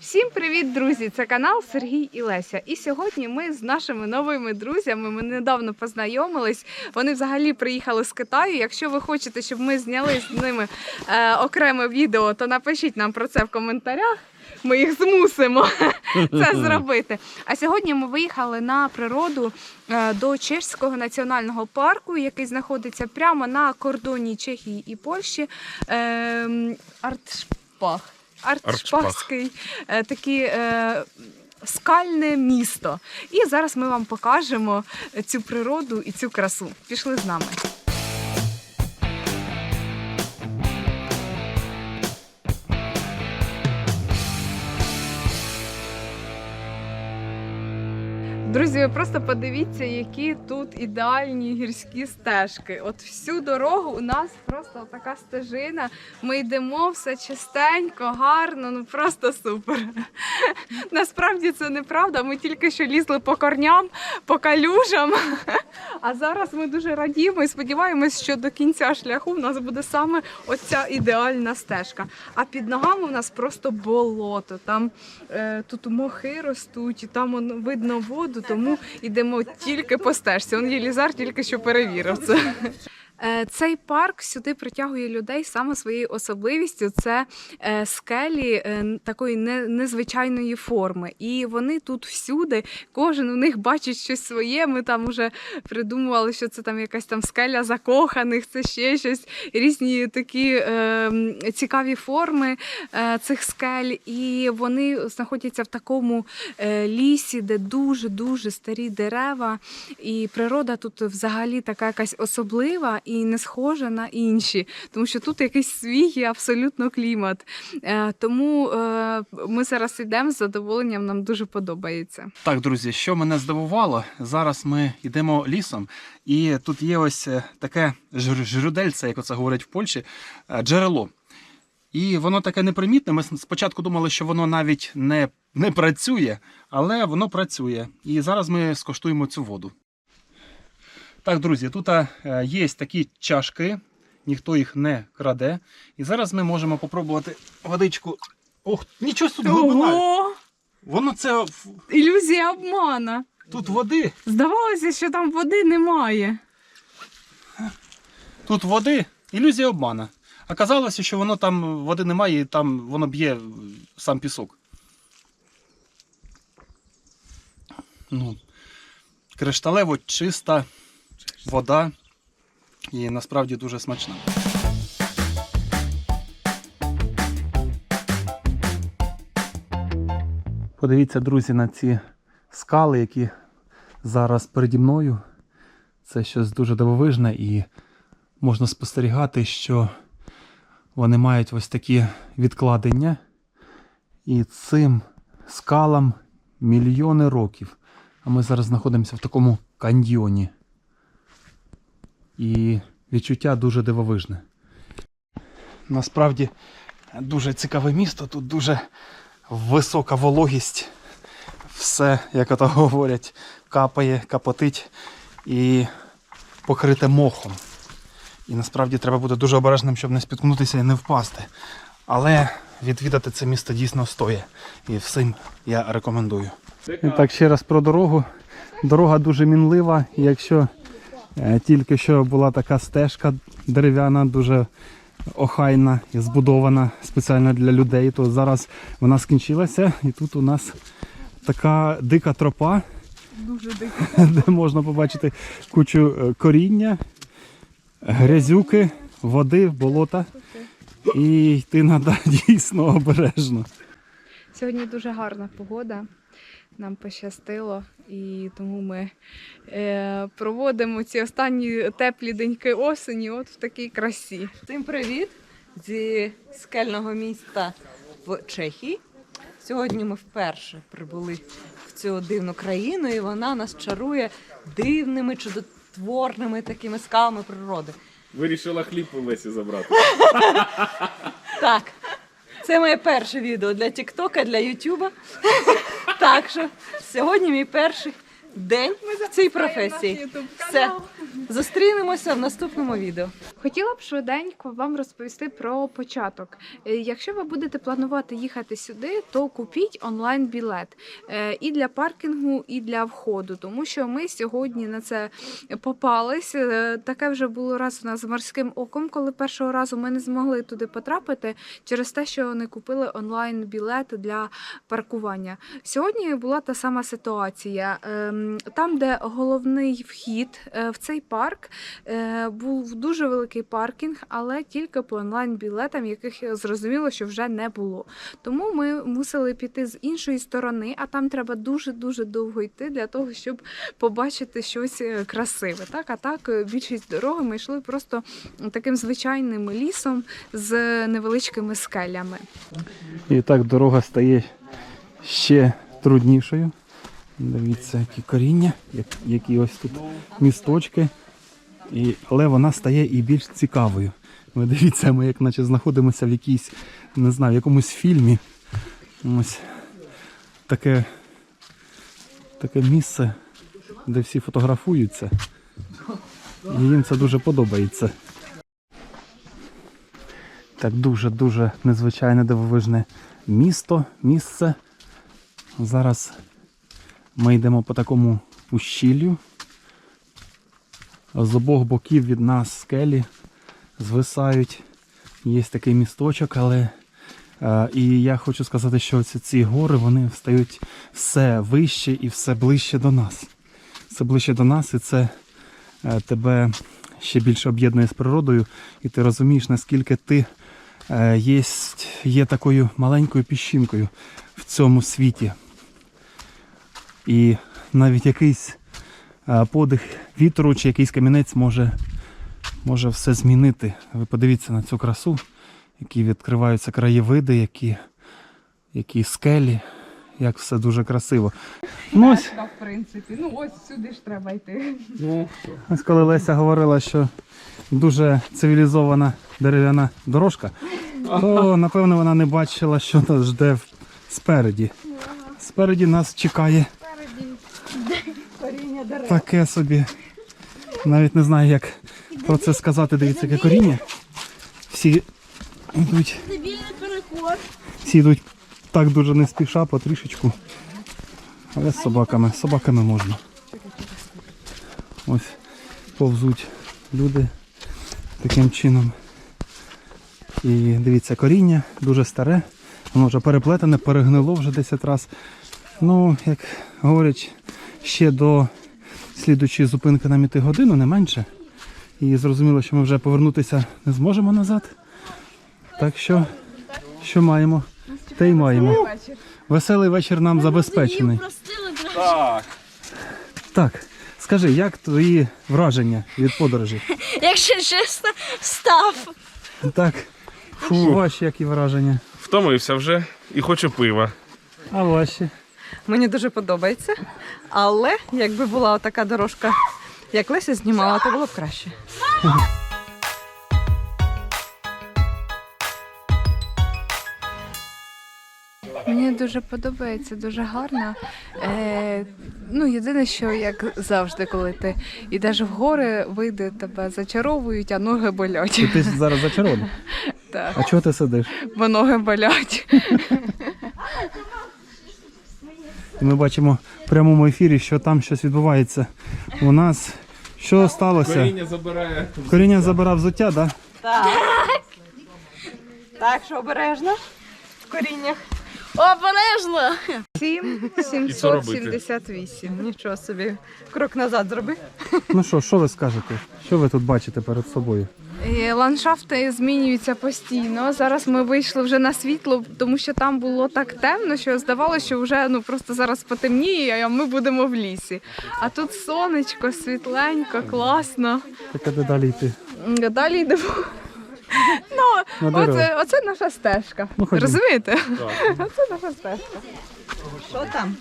Всім привіт, друзі! Це канал Сергій і Леся. І сьогодні ми з нашими новими друзями. Ми недавно познайомились. Вони взагалі приїхали з Китаю. Якщо ви хочете, щоб ми зняли з ними е, окреме відео, то напишіть нам про це в коментарях. Ми їх змусимо це зробити. А сьогодні ми виїхали на природу е, до Чеського національного парку, який знаходиться прямо на кордоні Чехії і Польщі. Ем, Артшпах. Артшпахський такі. е, скальне місто. І зараз ми вам покажемо цю природу і цю красу. Пішли з нами. Друзі, ви просто подивіться, які тут ідеальні гірські стежки. От всю дорогу у нас просто така стежина. Ми йдемо все чистенько, гарно, ну просто супер. Насправді це неправда. Ми тільки що лізли по корням, по калюжам. А зараз ми дуже радіємо і сподіваємось, що до кінця шляху в нас буде саме оця ідеальна стежка. А під ногами у нас просто болото. Там е, тут мохи ростуть, там видно воду, тому йдемо тільки по стежці. Он Єлізар тільки що перевірив це. Е, Цей парк сюди притягує людей саме своєю особливістю. Це е, скелі е, такої незвичайної форми. І вони тут всюди, кожен у них бачить щось своє. Ми там вже придумували, що це там якась там скеля закоханих, це ще щось, різні такі е, цікаві форми е, цих скель. І вони знаходяться в такому е, лісі, де дуже-дуже старі дерева. І природа тут взагалі така якась особлива і не схожа на інші, тому що тут якийсь свій абсолютно клімат. Е, Тому е, ми зараз йдемо з задоволенням, нам дуже подобається. Так, друзі, що мене здивувало, зараз ми йдемо лісом, і тут є ось е, таке жр- жрудельце, як оце говорять в Польщі, джерело. І воно таке непримітне. Ми спочатку думали, що воно навіть не, не працює, але воно працює. І зараз ми скоштуємо цю воду. Так, друзі, тут е, є такі чашки, ніхто їх не краде. І зараз ми можемо попробувати водичку. Ох, нічого тут глибина. Воно це Ілюзія обмана. тут води. Здавалося, що там води немає. Тут води, ілюзія обмана. А казалося, що воно там води немає, і там воно б'є сам пісок. Ну, кришталево чиста вода і насправді дуже смачна. Подивіться, друзі, на ці скали, які зараз переді мною. Це щось дуже дивовижне і можна спостерігати, що вони мають ось такі відкладення. І цим скалам мільйони років. А ми зараз знаходимося в такому каньйоні. І відчуття дуже дивовижне. Насправді дуже цікаве місто, тут дуже висока вологість. Все, як ото говорять, капає, капотить і покрите мохом. І насправді треба бути дуже обережним, щоб не спіткнутися і не впасти. Але відвідати це місто дійсно стоїть. І всім я рекомендую. І так, ще раз про дорогу. Дорога дуже мінлива. І Якщо тільки що була така стежка дерев'яна, дуже охайна і збудована спеціально для людей, то зараз вона скінчилася. І тут у нас така дика тропа, Дуже де можна побачити кучу е, коріння, грязюки, води, болота. І йти треба дійсно обережно. Сьогодні дуже гарна погода. Нам пощастило, і тому ми е, проводимо ці останні теплі деньки осені от в такій красі. Всім привіт зі скельного міста в Чехії. Сьогодні ми вперше прибули в цю дивну країну, і вона нас чарує дивними, чудотворними такими скалами природи. Вирішила хліб у Лесі забрати. Так, це моє перше відео для Тіктока, для Ютуба. Так що сьогодні мій перший день в цій професії. Все, зустрінемося в наступному відео. Хотіла б швиденько вам розповісти про початок. Е, Якщо ви будете планувати їхати сюди, то купіть онлайн білет Е, і для паркінгу, і для входу, тому що ми сьогодні на це попались. Е, Таке вже було раз у нас з морським оком, коли першого разу ми не змогли туди потрапити через те, що не купили онлайн білет для паркування. Сьогодні була та сама ситуація. Там, де головний вхід е, в цей парк, е, був дуже великий паркінг, але тільки по онлайн-білетам, яких зрозуміло, що вже не було. Тому ми мусили піти з іншої сторони, а там треба дуже дуже довго йти для того, щоб побачити щось е, красиве. Так, а так е, більшість дороги ми йшли просто таким звичайним лісом з невеличкими скелями. І так дорога стає ще труднішою. Дивіться, які коріння, які ось тут місточки. І, але вона стає і більш цікавою. Ви дивіться, ми як наче знаходимося в якійсь, не знаю, в якомусь фільмі. Ось таке, таке місце, де всі фотографуються. І їм це дуже подобається. Так дуже-дуже незвичайне дивовижне місто, місце. Зараз ми йдемо по такому ущіллю. З обох боків від нас скелі звисають. Є такий місточок, але е, і я хочу сказати, що ці, гори вони стають все вище і все ближче до нас. Все ближче до нас, і це е, тебе ще більше об'єднує з природою, і ти розумієш, наскільки ти е, є, є такою маленькою піщинкою в цьому світі. І навіть якийсь е, подих вітру чи якийсь камінець може, може все змінити. Ви подивіться на цю красу, які відкриваються краєвиди, які, які скелі, як все дуже красиво. Ну, ось, в принципі, ну ось сюди ж треба йти. Ну, ось коли Леся говорила, що дуже цивілізована дерев'яна дорожка, то напевно вона не бачила, що нас жде спереді. Спереді нас чекає таке собі. Навіть не знаю, як про це сказати. Дивіться, яке коріння. Всі йдуть. Всі йдуть так дуже не спіша, потрішечку. Але з собаками. З собаками можна. Ось повзуть люди таким чином. І дивіться, коріння дуже старе, воно вже переплетене, перегнило вже 10 разів. Ну, як говорять, ще до слідуючої зупинки нам іти годину, не менше. І зрозуміло, що ми вже повернутися не зможемо назад. Так що, що маємо, те й маємо. Веселий вечір нам забезпечений. так. Так, скажи, як твої враження від подорожі? Якщо чесно, став. Так, Фу, ваші які враження? втомився вже і хочу пива. А ваші? Мені дуже подобається. Але якби була така дорожка, як Леся знімала, то було б краще. Мені дуже подобається, дуже гарно. Е, ну, єдине, що як завжди, коли ти йдеш в гори, вийде тебе зачаровують, а ноги болять. І ти зараз зачарований. Так, А чого ти сидиш? бо ноги болять. І ми бачимо в прямому ефірі, що там щось відбувається. У нас що сталося? Коріння забирає. Коріння забирав взуття, так? Да? Так. Так що обережно в коріннях. Обережно! 7 І що робити? 778. Нічого собі. Крок назад зроби. Ну що, що ви скажете? Що ви тут бачите перед собою? Ландшафти змінюються постійно. Зараз ми вийшли вже на світло, тому що там було так темно, що здавалося, що вже ну просто зараз потемніє, а ми будемо в лісі. А тут сонечко, світленько, класно. Так а де далі йти? Далі йдемо. Ну, На оце, оце наша стежка. Ну, ходімо. Розумієте? Так. Оце наша стежка. Що там?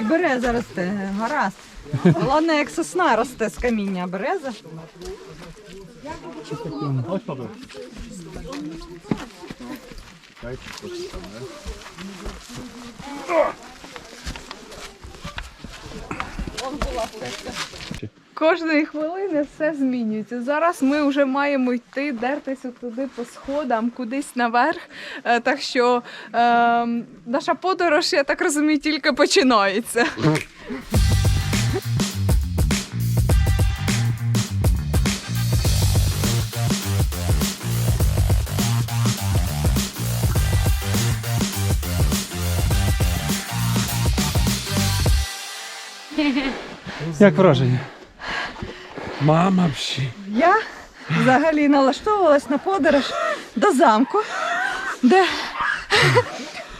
І береза росте, гаразд. Головне, як сосна росте з каміння, а береза. Кожної хвилини все змінюється. Зараз ми вже маємо йти дертися туди по сходам, кудись наверх. Е, Так що е, наша подорож, я так розумію, тільки починається. Як враження? Мама пші. Я взагалі налаштовувалась на подорож до замку, де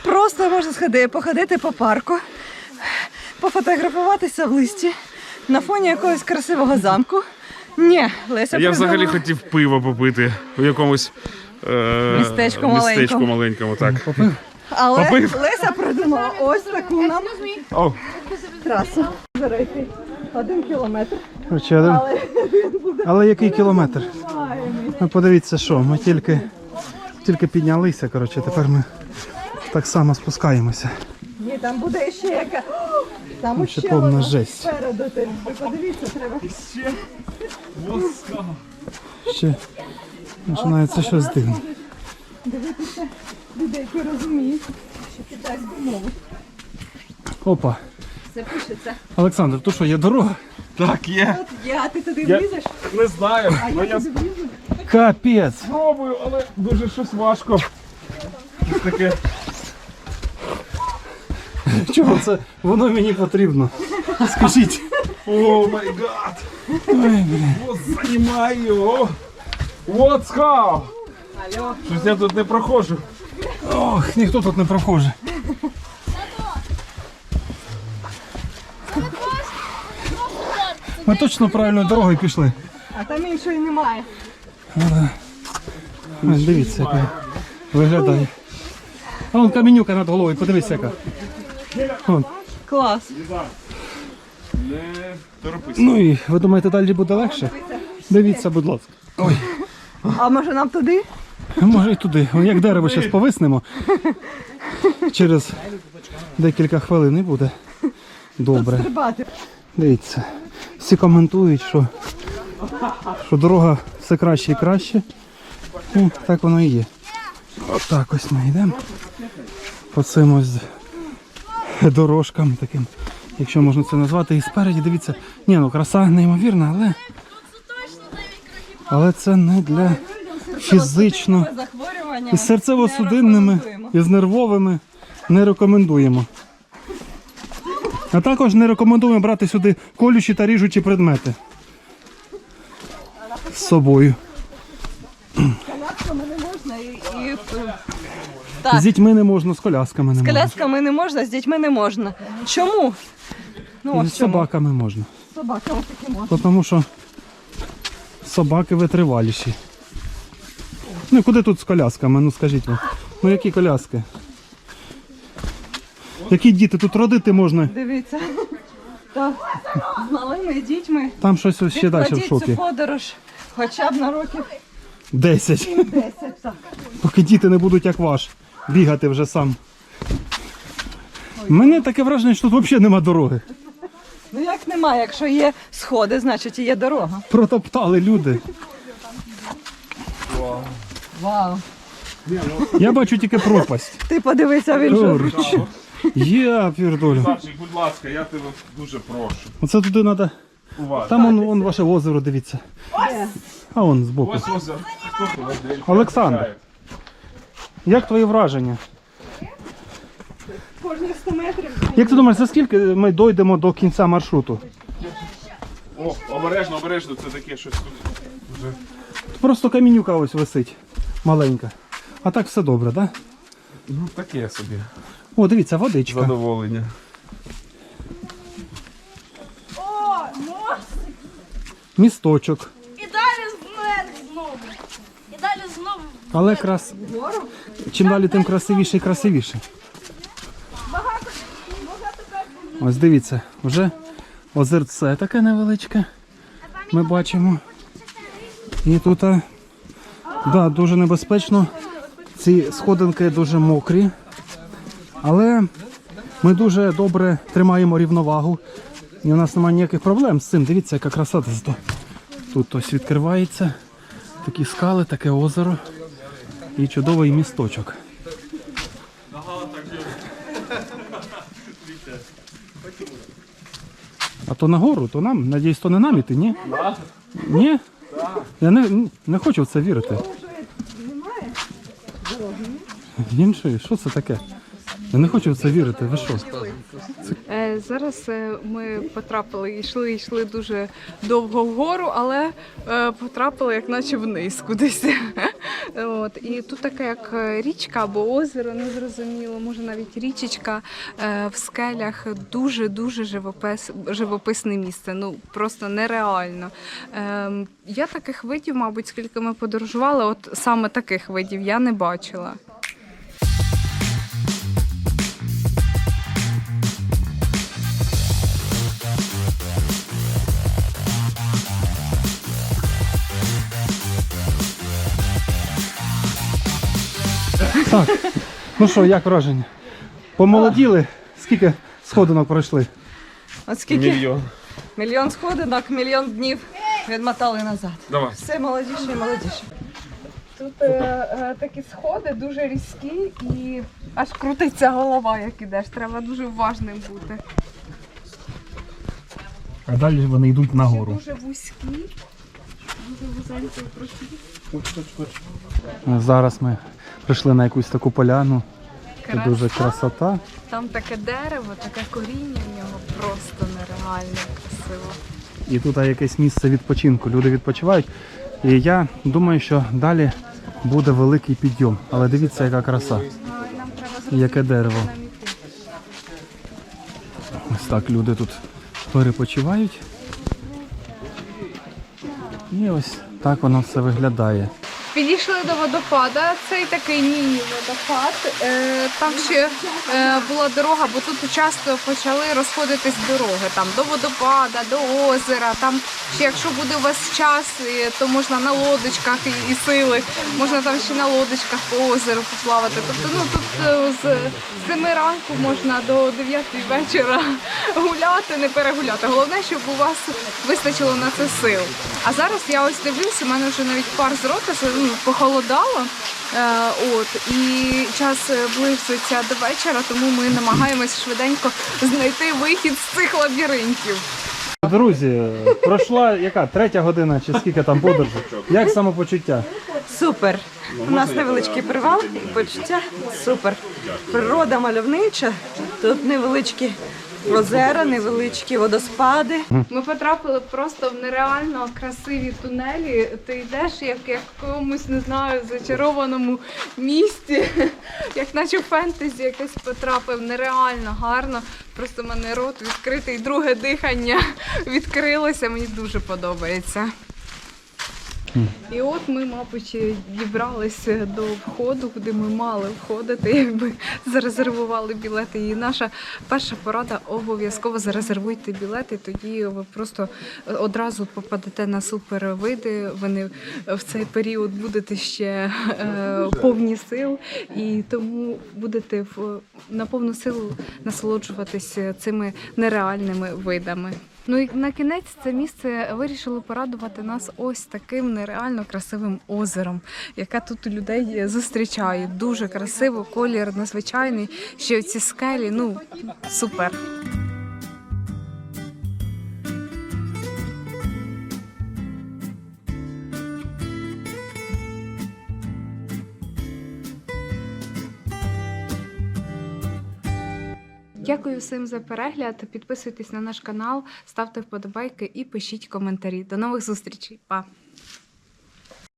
просто можна сходити, походити по парку, пофотографуватися в листі на фоні якогось красивого замку. Ні, Леся Я взагалі придумала. хотів пиво попити у якомусь е, Містечку містечку маленькому. маленькому. Так. Але попив. Леся придумала ось таку нам О, трасу. Зарити один кілометр. Один. Але який кілометр? Ну подивіться, що ми тільки, тільки піднялися, коротше, тепер ми так само спускаємося. Ні, там буде ще яка. Там Ще ще повна жесть. спереду. Ти ви подивіться, треба. Ще починається щось дивне. Дивитися людей, які розуміють, що китайську мову. Опа. Це пишеться. Олександр, то що, є дорога? так, є. От я, ти туди Я- влізеш, Не знаю. а Ну, я я туди влізу. Капець. спробую, але дуже щось важко. Щось таке. Чого це воно мені потрібно? Скажіть. О май гад. Ой. Вот займаю. What's how? Алло. Щось я тут не проходжу. Ох, ніхто тут не прохоже. Ми точно правильною дорогою пішли. А там іншої немає. Ось дивіться, як виглядає. А вон камінюка над головою, подивись яка. Вон. Клас. Не торопись. Ну і ви думаєте, далі буде легше? Дивіться, будь ласка. Ой, А може нам туди? може і туди. Вон Як дерево зараз повиснемо. Через декілька хвилин і буде. Добре. Дивіться. Всі коментують, що, що дорога все краще і краще. Ну, так воно і є. Отак ось ми йдемо. По цим ось дорожкам таким, якщо можна це назвати. І спереді, дивіться, ні, ну краса неймовірна, але, але це не для фізично. І серцево-судинними, і з нервовими не рекомендуємо. А також не рекомендуємо брати сюди колючі та ріжучі предмети з собою. Колясками не можна і, і Так. З дітьми не можна, з колясками не з можна. колясками не можна, з дітьми не можна. Чому? Ну, І ось з чому. собаками можна. З собаками таки можна. Тому що собаки витриваліші. Ну і куди тут з колясками? Ну скажіть ви. Ну які коляски? Які діти? Тут родити можна. Дивіться. З малими дітьми Там щось ось ще далі в відкладіть цю шокі. подорож хоча б на років Десять. 10. Так. Поки діти не будуть як ваш, бігати вже сам. Мене таке враження, що тут взагалі нема дороги. Ну як немає, якщо є сходи, значить і є дорога. Протоптали люди. Вау. Я бачу тільки пропасть. Ти подивися в іншу. Я пірдолю. Савчик, будь ласка, я тебе дуже прошу. Оце туди треба. Уважно. Там вон, вон ваше озеро, дивіться. А вон збоку. Ось озеро. Хто холодильник? Олександр. Як твої враження? Кожні 100 метрів. Як ти думаєш, за скільки ми дійдемо до кінця маршруту? О, обережно, обережно, це таке щось тут. Вже. Просто камінюка ось висить. Маленька. А так все добре, так? Да? Ну, таке собі. О, дивіться, водичка. Задоволення. Місточок. І далі вверх знову. І далі знову. Але крас... чим далі, тим красивіше і красивіше. Ось дивіться, вже озерце таке невеличке. Ми бачимо. І тут а, да, дуже небезпечно. Ці сходинки дуже мокрі. Але ми дуже добре тримаємо рівновагу. І у нас немає ніяких проблем з цим. Дивіться, яка краса тут. Тут ось відкривається. Такі скали, таке озеро і чудовий місточок. А то нагору, то нам, надіюсь, то не нам іти, ні? Ні? Я не, не хочу в це вірити. Іншої, що це таке? Я не хочу в це вірити. Ви що? Е, Зараз е, ми потрапили, йшли, йшли дуже довго вгору, але е, потрапили як наче вниз кудись. От. І тут таке як е, річка або озеро, незрозуміло, може навіть річечка в скелях. Дуже-дуже живопис, живописне місце. Ну просто нереально. Ем, Я таких видів, мабуть, скільки ми подорожували, от саме таких видів я не бачила. Так, ну що, як враження? Помолоділи? Скільки сходинок пройшли? От скільки Мільйон. мільйон сходинок, мільйон днів відмотали назад. Давай. Все молодіше і молодіше. Тут е, е, такі сходи дуже різкі і аж крутиться голова, як ідеш. Треба дуже уважним бути. А далі вони йдуть нагору. Дуже вузькі. Зараз ми прийшли на якусь таку поляну. Тут дуже красота. Там таке дерево, таке коріння в нього просто нереально красиво. І тут якесь місце відпочинку. Люди відпочивають. І я думаю, що далі буде великий підйом. Але дивіться, яка краса. І яке дерево. Ось так люди тут перепочивають. І ось так воно все виглядає. Підійшли до водопада. Цей такий міні-водопад. Е, там ще е, була дорога, бо тут часто почали розходитись дороги там до водопада, до озера. Там ще якщо буде у вас час, е, то можна на лодочках і, сили, можна там ще на лодочках по озеру поплавати. Тобто, ну тут з 7 ранку можна до 9 вечора гуляти, не перегуляти. Головне, щоб у вас вистачило на це сил. А зараз я ось дивлюся, у мене вже навіть пар з рота ну, похолодало. Е, от, і час е, близиться до вечора, тому ми намагаємось швиденько знайти вихід з цих лабіринтів. Друзі, пройшла яка третя година чи скільки там подорожі? Як самопочуття? Супер. У нас невеличкий привал і почуття супер. Природа мальовнича. Тут невеличкі озера, невеличкі водоспади. Ми потрапили просто в нереально красиві тунелі. Ти йдеш як в якомусь, не знаю, зачарованому місті, як наче фентезі якесь потрапив. Нереально гарно. Просто в мене рот відкритий, друге дихання відкрилося. Мені дуже подобається. І от ми, мабуть, дібралися до входу, куди ми мали входити, якби зарезервували білети. І наша перша порада обов'язково зарезервуйте білети, тоді ви просто одразу попадете на супервиди. Ви не в цей період будете ще е, повні сил, і тому будете в на повну силу насолоджуватися цими нереальними видами. Ну і на кінець це місце вирішило порадувати нас ось таким нереально красивим озером, яке тут людей зустрічає. Дуже красиво, колір надзвичайний. Ще ці скелі, ну супер. Дякую всім за перегляд. Підписуйтесь на наш канал, ставте вподобайки і пишіть коментарі. До нових зустрічей. Па!